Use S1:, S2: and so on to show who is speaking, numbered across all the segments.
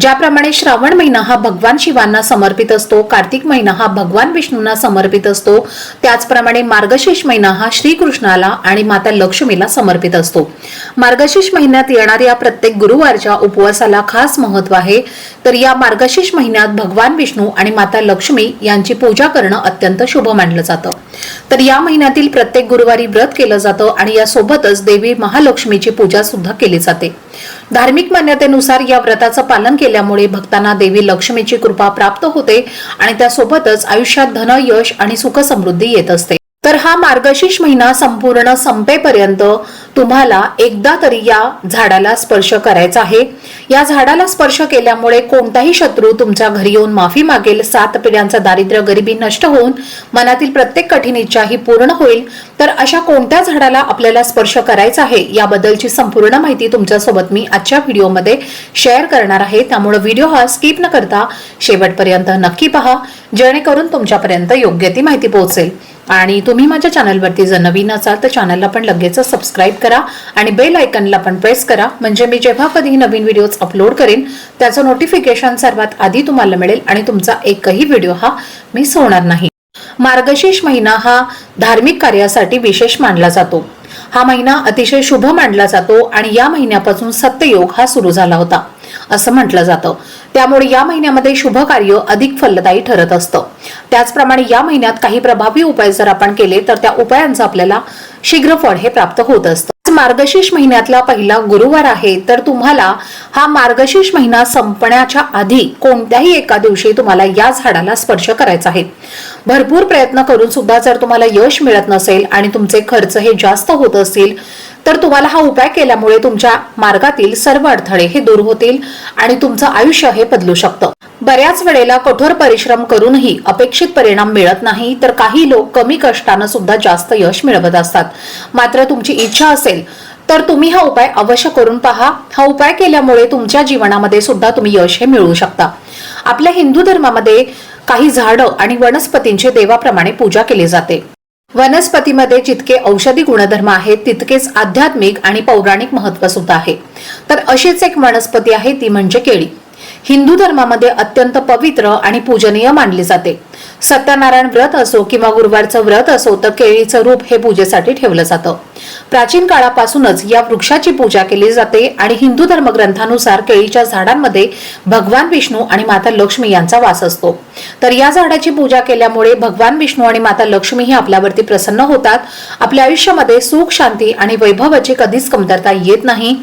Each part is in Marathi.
S1: ज्याप्रमाणे श्रावण महिना हा भगवान शिवांना समर्पित असतो कार्तिक महिना हा भगवान विष्णूंना समर्पित असतो त्याचप्रमाणे मार्गशीर्ष महिना हा श्रीकृष्णाला आणि माता लक्ष्मीला समर्पित असतो. मार्गशीर्ष महिन्यात येणाऱ्या प्रत्येक गुरुवारच्या उपवासाला खास महत्त्व आहे. तर या मार्गशीर्ष महिन्यात भगवान विष्णू आणि माता लक्ष्मी यांची पूजा करणं अत्यंत शुभ मानलं जातं. तर या महिन्यातील प्रत्येक गुरुवारी व्रत केलं जातं आणि यासोबतच देवी महालक्ष्मीची पूजा सुद्धा केली जाते. धार्मिक मान्यतेनुसार या व्रताचं पालन केल्यामुळे भक्तांना देवी लक्ष्मीची कृपा प्राप्त होते आणि त्यासोबतच आयुष्यात धन यश आणि सुख समृद्धी येत असते. तर हा मार्गशीर्ष महिना संपूर्ण संपेपर्यंत तुम्हाला एकदा तरी या झाडाला स्पर्श करायचा आहे. या झाडाला स्पर्श केल्यामुळे कोणताही शत्रू तुमच्या घरी येऊन माफी मागेल सात पिढ्यांचा दारिद्र्य गरिबी नष्ट होऊन मनातील प्रत्येक कठीण इच्छा ही पूर्ण होईल. तर अशा कोणत्या झाडाला आपल्याला स्पर्श करायचा आहे याबद्दलची संपूर्ण माहिती तुमच्यासोबत मी आजच्या व्हिडिओमध्ये शेअर करणार आहे. त्यामुळे व्हिडिओ हा स्किप न करता शेवटपर्यंत नक्की पहा जेणेकरून तुमच्यापर्यंत योग्य ती माहिती पोहोचेल. आणि तुम्ही माझ्या चॅनलवरती जर नवीन असाल तर चॅनलला पण लगेच सबस्क्राईब करा आणि बेल आयकनला पण प्रेस करा. म्हणजे मी जेव्हा कधी नवीन व्हिडिओज अपलोड करेन त्याचं नोटिफिकेशन सर्वात आधी तुम्हाला मिळेल आणि तुमचा एकही व्हिडिओ हा मिस होणार नाही. मार्गशीर्ष महिना हा धार्मिक कार्यासाठी विशेष मानला जातो. हा महिना अतिशय शुभ मानला जातो आणि या महिन्यापासून सत्ययोग हा सुरू झाला होता. असं म्हटलं जातं. त्यामुळे या महिन्यामध्ये शुभ कार्य अधिक फलदायी ठरत असतं. त्याचप्रमाणे या महिन्यात काही प्रभावी उपाय जर आपण केले तर त्या उपायांचं आपल्याला शीघ्र फळ हे प्राप्त होत असतं. मार्गशीर्ष महिन्यातला पहिला गुरुवार आहे तर तुम्हाला हा मार्गशीर्ष महिना संपण्याच्या आधी कोणत्याही एका दिवशी तुम्हाला या झाडाला स्पर्श करायचा आहे. भरपूर प्रयत्न करून सुद्धा जर तुम्हाला यश मिळत नसेल आणि तुमचे खर्च हे जास्त होत असतील तर तुम्हाला हा उपाय केल्यामुळे तुमच्या मार्गातील सर्व अडथळे हे दूर होतील आणि तुमचं आयुष्य हे बदलू शकतं. बऱ्याच वेळेला कठोर परिश्रम करूनही अपेक्षित परिणाम मिळत नाही तर काही लोक कमी कष्टानं सुद्धा जास्त यश मिळवत असतात. मात्र तुमची इच्छा असेल तर तुम्ही हा उपाय अवश्य करून पहा. हा उपाय केल्यामुळे तुमच्या जीवनामध्ये सुद्धा तुम्ही यश हे मिळवू शकता. आपल्या हिंदू धर्मामध्ये काही झाडं आणि वनस्पतींची देवाप्रमाणे पूजा केली जाते. वनस्पतीमध्ये जितके औषधी गुणधर्म आहेत तितकेच आध्यात्मिक आणि पौराणिक महत्त्व सुद्धा आहे. तर अशीच एक वनस्पती आहे ती म्हणजे केळी. हिंदू धर्मामध्ये अत्यंत पवित्र आणि पूजनीय मानली जाते. सत्यनारायण व्रत असो किंवा गुरुवारचं व्रत असो तर केळीचं रूप हे पूजेसाठी ठेवलं जातं. प्राचीन काळापासूनच या वृक्षाची पूजा केली जाते आणि हिंदू धर्मग्रंथानुसार केळीच्या झाडांमध्ये भगवान विष्णू आणि माता लक्ष्मी यांचा वास असतो. तर या झाडाची पूजा केल्यामुळे भगवान विष्णू आणि माता लक्ष्मी ही आपल्यावरती प्रसन्न होतात. आपल्या आयुष्यामध्ये सुख शांती आणि वैभवाची कधीच कमतरता येत नाही.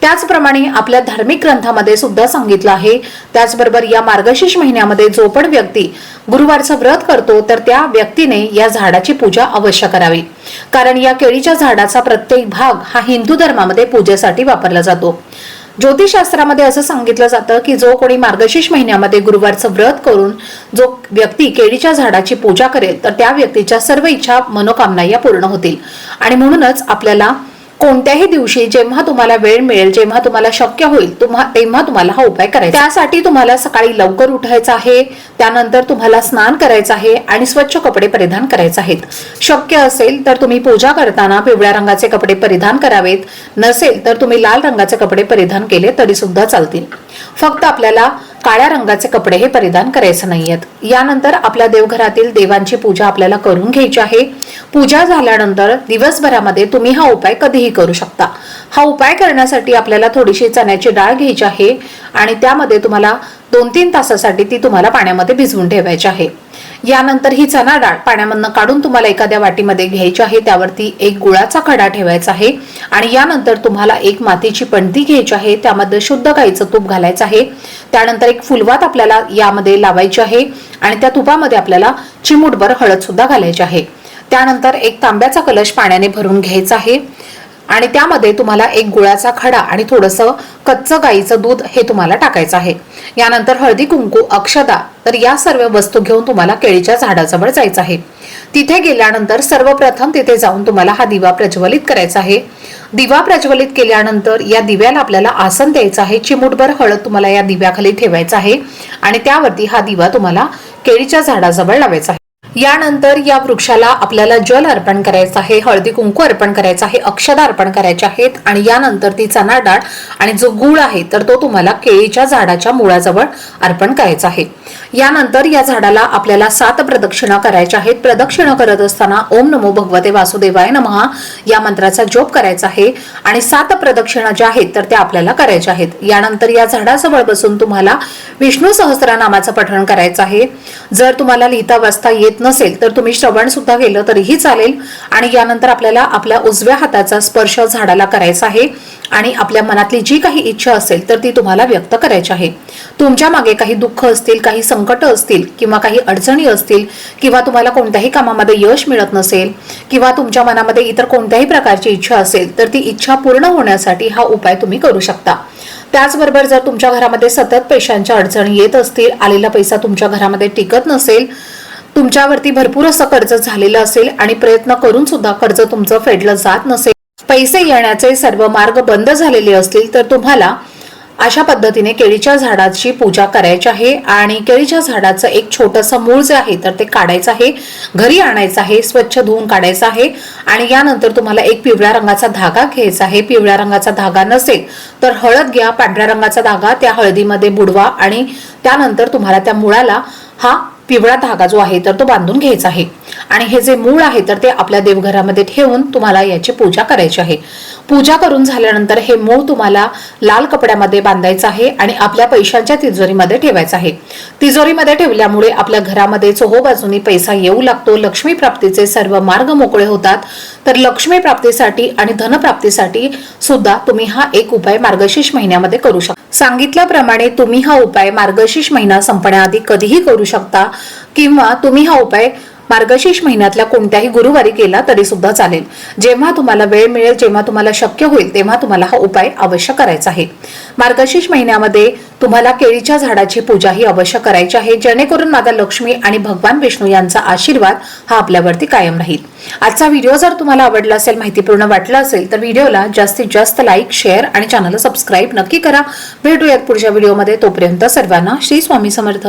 S1: त्याचप्रमाणे आपल्या धार्मिक ग्रंथामध्ये सुद्धा सांगितलं आहे. त्याचबरोबर या मार्गशीर्ष महिन्यामध्ये जो पण व्यक्ती गुरुवारचं व्रत करतो तर त्या व्यक्तीने या झाडाची पूजा अवश्य करावी. कारण या केळीच्या झाडाचा प्रत्येक भाग हा हिंदू धर्मामध्ये पूजेसाठी वापरला जातो. ज्योतिषशास्त्रामध्ये असं सांगितलं जातं की जो कोणी मार्गशीर्ष महिन्यामध्ये गुरुवारचं व्रत करून जो व्यक्ती केळीच्या झाडाची पूजा करेल तर त्या व्यक्तीच्या सर्व इच्छा मनोकामना या पूर्ण होतील. आणि म्हणूनच आपल्याला कोणत्याही दिवशी जेव्हा तुम्हाला वेळ मिळेल जेव्हा तुम्हाला शक्य होईल तुम्हा तेव्हा तुम्हाला हा उपाय करायचा. त्यासाठी तुम्हाला सकाळी लवकर उठायचं आहे त्यानंतर तुम्हाला स्नान करायचं आहे आणि स्वच्छ कपडे परिधान करायचे आहेत. शक्य असेल तर तुम्ही पूजा करताना पिवळ्या रंगाचे कपडे परिधान करावेत. नसेल तर तुम्ही लाल रंगाचे कपडे परिधान केले तरी सुद्धा चालतील. फक्त आपल्याला काळ्या रंगाचे कपडे हे परिधान करायचे नाहीयेत. यानंतर आपल्या देवघरातील देवांची पूजा आपल्याला करून घ्यायची आहे. पूजा झाल्यानंतर दिवसभरामध्ये तुम्ही हा उपाय कधीही करू शकता. हा उपाय करण्यासाठी आपल्याला थोडीशी चण्याची डाळ घ्यायची आहे आणि त्यामध्ये तुम्हाला दोन तीन तासासाठी ती तुम्हाला पाण्यामध्ये भिजवून ठेवायची आहे. यानंतर ही चणा डाळ पाण्यामधनं काढून तुम्हाला एखाद्या वाटीमध्ये घ्यायची आहे त्यावरती एक गुळाचा खडा ठेवायचा आहे आणि यानंतर तुम्हाला एक मातीची पणती घ्यायची आहे त्यामध्ये शुद्ध गाईचं तूप घालायचं आहे. त्यानंतर एक फुलवात आपल्याला यामध्ये लावायची आहे आणि त्या तुपामध्ये आपल्याला चिमूटभर हळद सुद्धा घालायची आहे. त्यानंतर एक तांब्याचा कलश पाण्याने भरून घ्यायचा आहे. आणि त्यामध्ये तुम्हाला एक गुळाचा खडा आणि थोडंसं कच्चं गाईचं दूध हे तुम्हाला टाकायचं आहे. यानंतर हळदी कुंकू अक्षदा तर या सर्व वस्तू घेऊन तुम्हाला केळीच्या झाडाजवळ जायचं आहे. तिथे गेल्यानंतर सर्वप्रथम तिथे जाऊन तुम्हाला हा दिवा प्रज्वलित करायचा आहे. दिवा प्रज्वलित केल्यानंतर या दिव्याला आपल्याला आसन द्यायचं आहे. चिमूटभर हळद तुम्हाला या दिव्याखाली ठेवायचं आहे आणि त्यावरती हा दिवा तुम्हाला केळीच्या झाडाजवळ लावायचा आहे. यानंतर या वृक्षाला आपल्याला जल अर्पण करायचं आहे हळदी कुंकू अर्पण करायचं आहे अक्षदा अर्पण करायचे आहेत आणि यानंतर ती चणा डाळ आणि जो गुळ आहे तर तो तुम्हाला केळीच्या झाडाच्या मुळाजवळ अर्पण करायचा आहे. यानंतर या झाडाला आपल्याला सात प्रदक्षिणा करायच्या आहेत. प्रदक्षिणा करत असताना ओम नमो भगवते वासुदेवाय नमहा या मंत्राचा जोप करायचा आहे आणि सात प्रदक्षिणा ज्या आहेत तर त्या आपल्याला करायच्या आहेत. यानंतर या झाडाजवळ बसून तुम्हाला विष्णू सहस्रनामाचं पठण करायचं आहे. जर तुम्हाला लिहिता वाचता येत नसेल तर तुम्ही श्रवण सुद्धा केलं तरीही चालेल. आणि यानंतर आपल्याला आपल्या उजव्या हाताचा स्पर्श झाडाला करायचा आहे. आणि आपल्या मनातली जी काही इच्छा असेल तर ती तुम्हाला व्यक्त करायची आहे. तुमच्या मागे काही दुःख असतील काही संकट असतील किंवा काही अडचणी असतील किंवा तुम्हाला कोणत्याही कामामध्ये यश मिळत नसेल किंवा तुमच्या मनामध्ये इतर कोणत्याही प्रकारची इच्छा असेल तर ती इच्छा पूर्ण होण्यासाठी हा उपाय तुम्ही करू शकता. त्याचबरोबर जर तुमच्या घरामध्ये सतत पैशांच्या अडचणी येत असतील आलेला पैसा तुमच्या घरामध्ये टिकत नसेल तुमच्यावरती भरपूर असं कर्ज झालेलं असेल आणि प्रयत्न करून सुद्धा कर्ज तुमचं फेडलं जात नसेल. पैसे येण्याचे सर्व मार्ग बंद झालेले असतील तर तुम्हाला अशा पद्धतीने केळीच्या झाडाची पूजा करायची आहे आणि केळीच्या झाडाचं एक छोटंसं मूळ जे आहे तर ते काढायचं आहे घरी आणायचं आहे स्वच्छ धुवून काढायचं आहे आणि यानंतर तुम्हाला एक पिवळ्या रंगाचा धागा घ्यायचा आहे. पिवळ्या रंगाचा धागा नसेल तर हळद घ्या पांढऱ्या रंगाचा धागा त्या हळदीमध्ये बुडवा आणि त्यानंतर तुम्हाला त्या मुळाला हा पिवळा धागा जो आहे तर तो बांधून घ्यायचा आहे. आणि हे जे मूळ आहे तर ते आपल्या देवघरामध्ये ठेवून तुम्हाला याची पूजा करायची आहे. पूजा करून झाल्यानंतर हे मूळ तुम्हाला लाल कपड्यामध्ये बांधायचं आहे आणि आपल्या पैशांच्या तिजोरीमध्ये ठेवायचं आहे. तिजोरीमध्ये ठेवल्यामुळे आपल्या घरामध्ये चोहोबाजूनी पैसा येऊ लागतो लक्ष्मी प्राप्तीचे सर्व मार्ग मोकळे होतात. तर लक्ष्मी प्राप्तीसाठी आणि धनप्राप्तीसाठी सुद्धा तुम्ही हा एक उपाय मार्गशीर्ष महिन्यामध्ये करू शकता. सांगितल्याप्रमाणे तुम्ही हा उपाय मार्गशीर्ष महिना संपण्याआधी कधीही करू शकता. किंवा तुम्ही हा उपाय मार्गशीर्ष महिन्यातल्या कोणत्याही गुरुवारी केला तरी सुद्धा चालेल. जेव्हा तुम्हाला वेळ मिळेल जेव्हा तुम्हाला शक्य होईल तेव्हा तुम्हाला हा उपाय अवश्य करायचा आहे. मार्गशीर्ष महिन्यामध्ये तुम्हाला केळीच्या झाडाची पूजा ही अवश्य करायची आहे जेणेकरून माता लक्ष्मी आणि भगवान विष्णू यांचा आशीर्वाद हा आपल्यावरती कायम राहील. आजचा व्हिडिओ जर तुम्हाला आवडला असेल माहितीपूर्ण वाटला असेल तर व्हिडिओला जास्तीत जास्त लाईक शेअर आणि चॅनलला सबस्क्राईब नक्की करा. भेटूयात पुढच्या व्हिडिओमध्ये. तोपर्यंत सर्वांना श्री स्वामी समर्थ.